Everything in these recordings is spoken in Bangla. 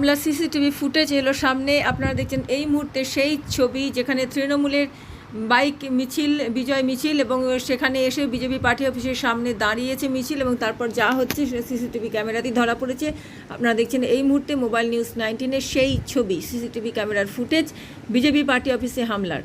মামলা সিসিটিভি ফুটেজ এলো সামনে, আপনারা দেখছেন এই মুহূর্তে সেই ছবি যেখানে তৃণমূলের বাইক মিছিল, বিজয় মিছিল এবং সেখানে এসে বিজেপি পার্টি অফিসের সামনে দাঁড়িয়েছে মিছিল এবং তারপর যা হচ্ছে সেটা সিসিটিভি ক্যামেরাতেই ধরা পড়েছে। আপনারা দেখছেন এই মুহূর্তে মোবাইল নিউজ নাইনটিনের সেই ছবি, সিসিটিভি ক্যামেরার ফুটেজ, বিজেপি পার্টি অফিসে হামলার।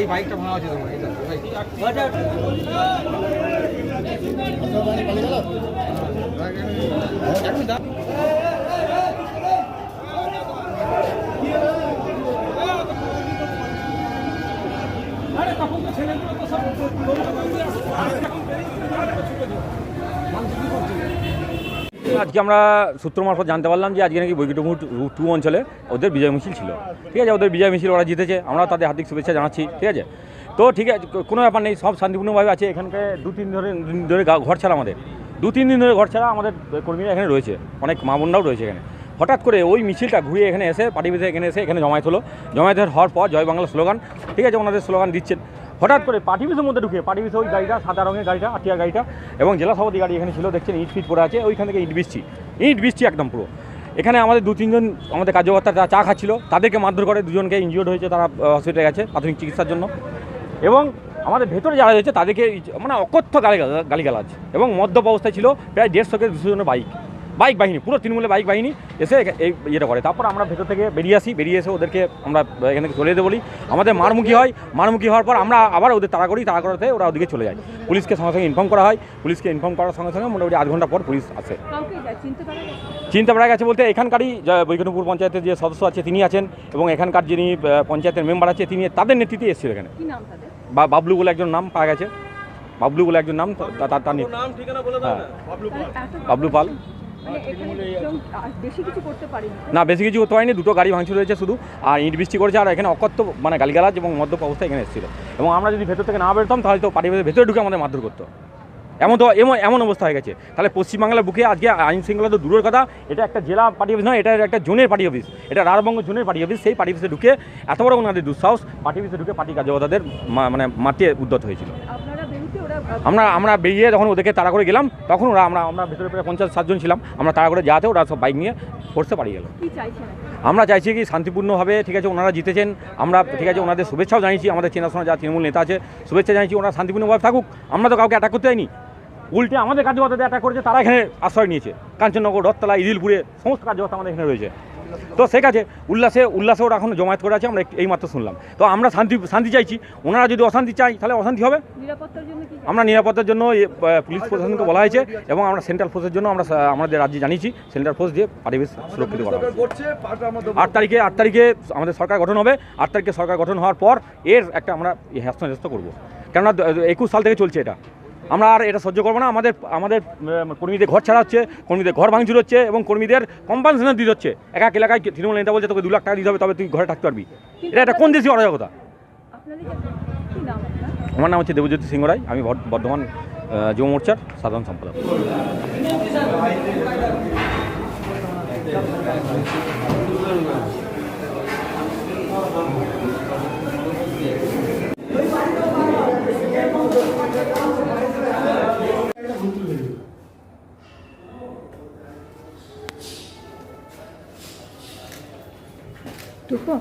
এই বাইকটা ভাঙা আছে তোমার এটা আজকে আমরা সূত্র মারফত জানতে পারলাম যে আজকে নাকি বৈকিটমুর টু অঞ্চলে ওদের বিজয় মিছিল ছিল। ঠিক আছে, ওদের বিজয় মিছিল ওরা জিতেছে। আমরা তাদের হার্দিক শুভেচ্ছা জানাচ্ছি, ঠিক আছে? তো ঠিক আছে কোনো ব্যাপার নেই, সব শান্তিপূর্ণভাবে আছে। এখানকে দু তিন ধরে ধরে ঘর ছাড়া আমাদের। দু তিন দিন ধরে ঘর ছাড়া আমাদের কর্মীরা এখানে রয়েছে। অনেক মা বোনরাও রয়েছে এখানে। হঠাৎ করে ওই মিছিলটা ঘুরিয়ে এখানে এসে, পার্টি এখানে এসে এখানে জমায়েত হলো। জমায়েত হওয়ার পর জয় বাংলা স্লোগান, ঠিক আছে, ওনাদের স্লোগান দিচ্ছেন। হঠাৎ করে পার্টি মধ্যে ঢুকে, পার্টি ওই গাড়িটা, সাদা রঙের গাড়িটা, আটিয়া গাড়িটা এবং জেলা সভাপতি গাড়ি এখানে ছিল, দেখছেন ইট ফিট পড়ে আছে, ওইখান থেকে ইট বৃষ্টি ইট বৃষ্টি একদম পুরো। এখানে আমাদের দু তিনজন আমাদের কার্যকর্তা তারা চা খাচ্ছিল, তাদেরকে মারধর করে, দুজনকে ইনজিওর্ড হয়েছে, তারা হসপিটালে গেছে, প্রাথমিক চিকিৎসার জন্য। এবং আমাদের ভেতরে যারা রয়েছে, তাদেরকে মানে অকথ্য গালি গালিগালাজ। এবং মদ্যপ অবস্থায় ছিল, প্রায় দেড়শো থেকে দুশো জনের বাইক বাইক বাহিনী পুরো তৃণমূলের বাইক বাহিনী এসে এই ইয়েটা করে। তারপর আমরা ভেতর থেকে বেরিয়ে আসি বেরিয়ে এসে ওদেরকে আমরা এখান থেকে চলে যেতে বলি। আমাদের মারমুখী হয়। মারমুখী হওয়ার পর আমরা আবার ওদের তাড়া করি তাড়া করাতে ওরা ওদিকে চলে যায়। পুলিশকে সঙ্গে সঙ্গে ইনফর্ম করা হয়। পুলিশকে ইনফর্ম করার সঙ্গে সঙ্গে মোটামুটি আধ ঘণ্টা পর পুলিশ আসে। চিনতে পারা গেছে? বলতে এখানকারই বৈকুণ্ঠপুর পঞ্চায়েতের যে সদস্য আছে তিনি আছেন এবং এখানকার যিনি পঞ্চায়েতের মেম্বার আছে তিনি তাদের নেতৃত্বে এসেছিল এখানে। কি নাম তাদের? বা বাবলু বলে একজন নাম পাওয়া গেছে। বাবলু বলে একজন নাম তা- তা- তার তার হ্যাঁ। বাবলু পাল। মানে পারেনি। না বেশি কিছু করতে পারিনি দুটো গাড়ি ভাঙচুর হয়েছে শুধু আর ইট বৃষ্টি করেছে আর এখানে অকথ্য মানে গালিগালাজ এবং মদ্যপ অবস্থা এখানে এসেছিল। এবং আমরা যদি ভেতর থেকে না বেরোতাম তাহলে তো পার্টি ভেতরে ঢুকে আমাদের মারধর করতো। এমন তো এমন এমন অবস্থা হয়ে গেছে। তাহলে পশ্চিমবাংলার বুকে আজকে আইন শৃঙ্খলা তো দূরের কথা এটা একটা জেলা পার্টি অফিস নয় এটা একটা জোনের পার্টি অফিস। এটা রাজবঙ্গ জোনের পার্টি অফিস সেই পার্টি অফিসে ঢুকে এত বড় ওনাদের দুঃসাহস পার্টি অফিসে ঢুকে পার্টি কার্যকর্তাদের মানে মারতে উদ্যত হয়েছিল। আমরা আমরা বেরিয়ে যখন ওদেরকে তাড়া করে গেলাম তখন ওরা আমরা আমরা ভেতরে প্রায় পঞ্চাশ সাতজন ছিলাম। আমরা তাড়া করে যাতে ওরা সব বাইক নিয়ে ফোর্সে পালিয়ে গেল। আমরা চাইছি কি শান্তিপূর্ণভাবে ঠিক আছে ওনারা জিতেছেন। আমরা ঠিক আছে ওনাদের শুভেচ্ছাও জানিয়েছি আমাদের চেনাশোনা যা তৃণমূল নেতা আছে শুভেচ্ছা জানিয়েছি ওনারা শান্তিপূর্ণভাবে থাকুক। আমরা তো কাউকে অ্যাটাক করতে যাইনি উল্টে আমাদের কার্যকর্তাদের অ্যাটাক করেছে তারা এখানে আশ্রয় নিয়েছে। কাঞ্চননগর রথতলা ইদিলপুরে সমস্ত কার্যকর্তা আমাদের এখানে রয়েছে। তো ঠিক আছে উল্লাসে উল্লাসে ওরা এখন জমায়েত করে আছে আমরা এই মাত্র শুনলাম। তো আমরা শান্তি শান্তি চাইছি। ওনারা যদি অশান্তি চাই তাহলে অশান্তি হবে। নিরাপত্তার জন্য কি আমরা নিরাপত্তার জন্য পুলিশ প্রশাসনকে বলা হয়েছে এবং আমরা সেন্ট্রাল ফোর্সের জন্য আমরা আমাদের রাজ্যে জানিয়েছি সেন্ট্রাল ফোর্স দিয়ে পরিবেশ সুরক্ষিত করা আট তারিখে আট তারিখে আমাদের সরকার গঠন হবে। আট তারিখে সরকার গঠন হওয়ার পর এর একটা আমরা হ্যাস্ত ন্যস্ত করব। কেননা একুশ সাল থেকে চলছে এটা। আমরা আর এটা সহ্য করব না। আমাদের আমাদের কর্মীদের ঘর ছাড়া হচ্ছে কর্মীদের ঘর ভাঙচুর হচ্ছে এবং কর্মীদের কম্পানসেশন দিতে হচ্ছে। এক এক এলাকায় তৃণমূল নেতা বলছে তোকে দু লাখ টাকা দিতে হবে তবে তুই ঘরে থাকতে পারবি। এটা একটা কোন দেশি অরাজকতা? আমার নাম হচ্ছে দেবজ্যোতি সিংহ রায় আমি বর্ধমান যুব মোর্চার সাধারণ সম্পাদক। টুকু কি হলো?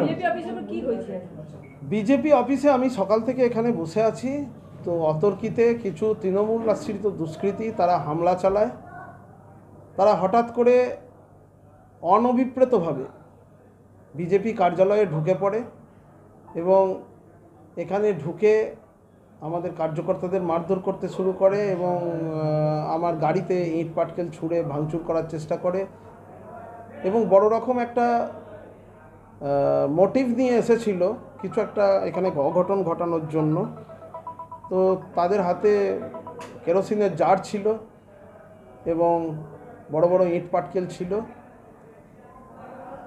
বিজেপি অফিসে কি হয়েছে? বিজেপি অফিসে আমি সকাল থেকে এখানে বসে আছি। তো অতর্কিতে কিছু তৃণমূল আশ্রিত দুষ্কৃতী তারা হামলা চালায়। তারা হঠাৎ করে অনভিপ্রেতভাবে বিজেপি কার্যালয়ে ঢুকে পড়ে এবং এখানে ঢুকে আমাদের কার্যকর্তাদের মারধর করতে শুরু করে এবং আমার গাড়িতে ইট পাটকেল ছুঁড়ে ভাঙচুর করার চেষ্টা করে এবং বড় রকম একটা মোটিভ নিয়ে এসেছিল কিছু একটা এখানে অঘটন ঘটানোর জন্য। তো তাদের হাতে কেরোসিনের জার ছিল এবং বড় বড় ইট পাটকেল ছিল।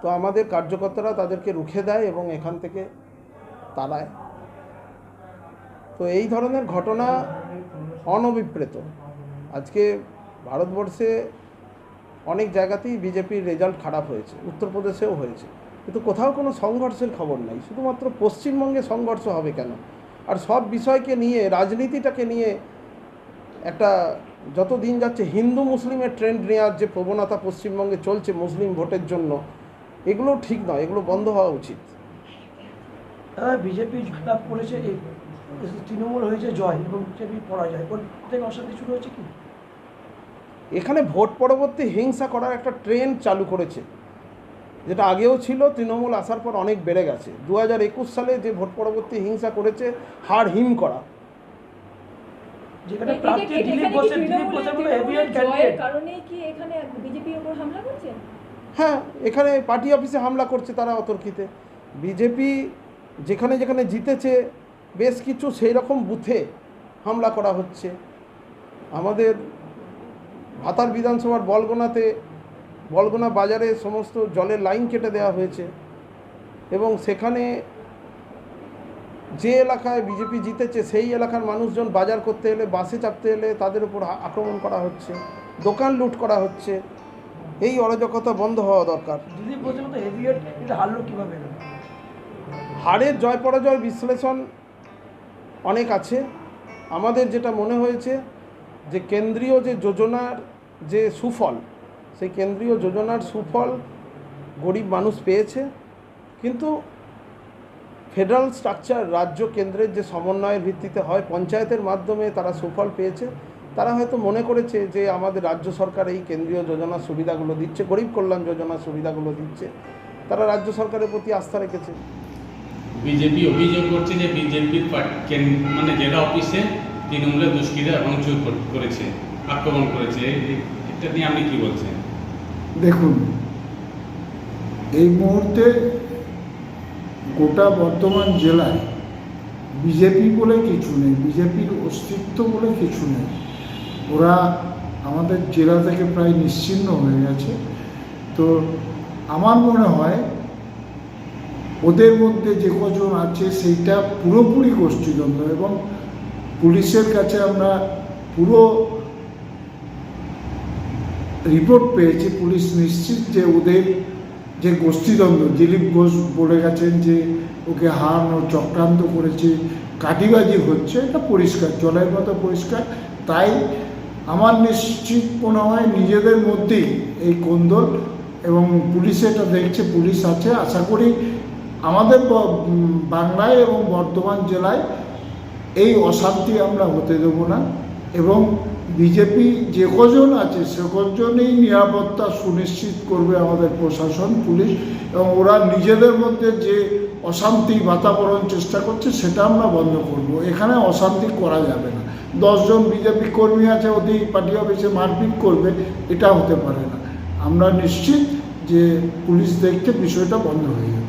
তো আমাদের কার্যকর্তারা তাদেরকে রুখে দেয় এবং এখান থেকে তাড়ায়। তো এই ধরনের ঘটনা অনভিপ্রেত। আজকে ভারতবর্ষে অনেক জায়গাতেই বিজেপির রেজাল্ট খারাপ হয়েছে, উত্তরপ্রদেশেও হয়েছে। কিন্তু কোথাও কোনো সংঘর্ষের খবর নাই, শুধুমাত্র পশ্চিমবঙ্গে সংঘর্ষ হবে কেন? আর সব বিষয়কে নিয়ে রাজনীতিটাকে নিয়ে একটা যত দিন যাচ্ছে হিন্দু মুসলিমের ট্রেন্ড নেওয়ার যে প্রবণতা পশ্চিমবঙ্গে চলছে মুসলিম ভোটের জন্য এগুলো ঠিক নয় এগুলো বন্ধ হওয়া উচিত। দাদা বিজেপি জয়লাভ করেছে তৃণমূল হয়েছে জয় এবং বিজেপি পরাজয়। অশান্তি শুরু হয়েছে কি? এখানে ভোট পরবর্তী হিংসা করার একটা ট্রেন্ড চালু করেছে। যেটা আগেও ছিল তৃণমূল আসার পর অনেক বেড়ে গেছে। দু হাজার একুশ সালে যে ভোট পরবর্তী হিংসা করেছে হার হিম করা। হ্যাঁ এখানে পার্টি অফিসে হামলা করছে তারা অতর্কিতে। বিজেপি যেখানে যেখানে জিতেছে বেশ কিছু সেই রকম বুথে হামলা করা হচ্ছে। আমাদের ভাতার বিধানসভার বলগোনাতে বলগোনা বাজারে সমস্ত জলের লাইন কেটে দেওয়া হয়েছে এবং সেখানে যে এলাকায় বিজেপি জিতেছে সেই এলাকার মানুষজন বাজার করতে এলে বাসে চাপতে এলে তাদের উপর আক্রমণ করা হচ্ছে দোকান লুট করা হচ্ছে। এই অরাজকতা বন্ধ হওয়া দরকার? হারের জয় পরাজয় বিশ্লেষণ অনেক আছে। আমাদের যেটা মনে হয়েছে যে কেন্দ্রীয় যে যোজনার যে সুফল সেই কেন্দ্রীয় যোজনার সুফল গরিব মানুষ পেয়েছে। কিন্তু ফেডারেল স্ট্রাকচার রাজ্য কেন্দ্রের যে সমন্বয়ের ভিত্তিতে হয়, পঞ্চায়েতের মাধ্যমে তারা সুফল পেয়েছে। তারা হয়তো মনে করেছে যে আমাদের রাজ্য সরকার এই কেন্দ্রীয় যোজনার সুবিধাগুলো দিচ্ছে, গরিব কল্যাণ যোজনার সুবিধাগুলো দিচ্ছে। তারা রাজ্য সরকারের প্রতি আস্থা রেখেছে। বিজেপি অভিযোগ করছে যে বিজেপির মানে জেলা অফিসে তৃণমূলের দুষ্কৃতীরা ভাঙচুর কর- করেছে, আক্রমণ করেছে। এটা নিয়ে আপনি কি বলছেন? দেখুন, এই মুহূর্তে গোটা বর্তমান জেলায় বিজেপি বলে কিছু নেই, বিজেপির অস্তিত্ব বলে কিছু নেই। ওরা আমাদের জেলা থেকে প্রায় নিশ্চিহ্ন হয়ে গেছে। তো আমার মনে হয় ওদের মধ্যে যে কজন আছে, সেইটা পুরোপুরি গোষ্ঠীদ্বন্দ্ব এবং পুলিশের কাছে আমরা পুরো রিপোর্ট পেয়েছি, পুলিশ নিশ্চিত যে ওদের যে গোষ্ঠীদ্বন্দ্ব, দিলীপ ঘোষ বলে গেছেন যে ওকে হারানো চক্রান্ত করেছে কাটিবাজি হচ্ছে, এটা পরিষ্কার, জলের মতো পরিষ্কার। তাই আমার নিশ্চিত মনে হয় নিজেদের মধ্যেই এই কোন্দল এবং পুলিশ এটা দেখছে, পুলিশ আছে। আশা করি আমাদের বাংলায় এবং বর্ধমান জেলায় এই অশান্তি আমরা হতে দেব না এবং বিজেপি যে কজন আছে সে কজনেই নিরাপত্তা সুনিশ্চিত করবে আমাদের প্রশাসন, পুলিশ এবং ওরা নিজেদের মধ্যে যে অশান্তি বাতাবরণ চেষ্টা করছে সেটা আমরা বন্ধ করব। এখানে অশান্তি করা যাবে না। দশজন বিজেপি কর্মী আছে, ওদের পার্টি অফিসে মারপিট করবে, এটা হতে পারে না। আমরা নিশ্চিত যে পুলিশ দেখতে বিষয়টা বন্ধ হয়ে যাবে।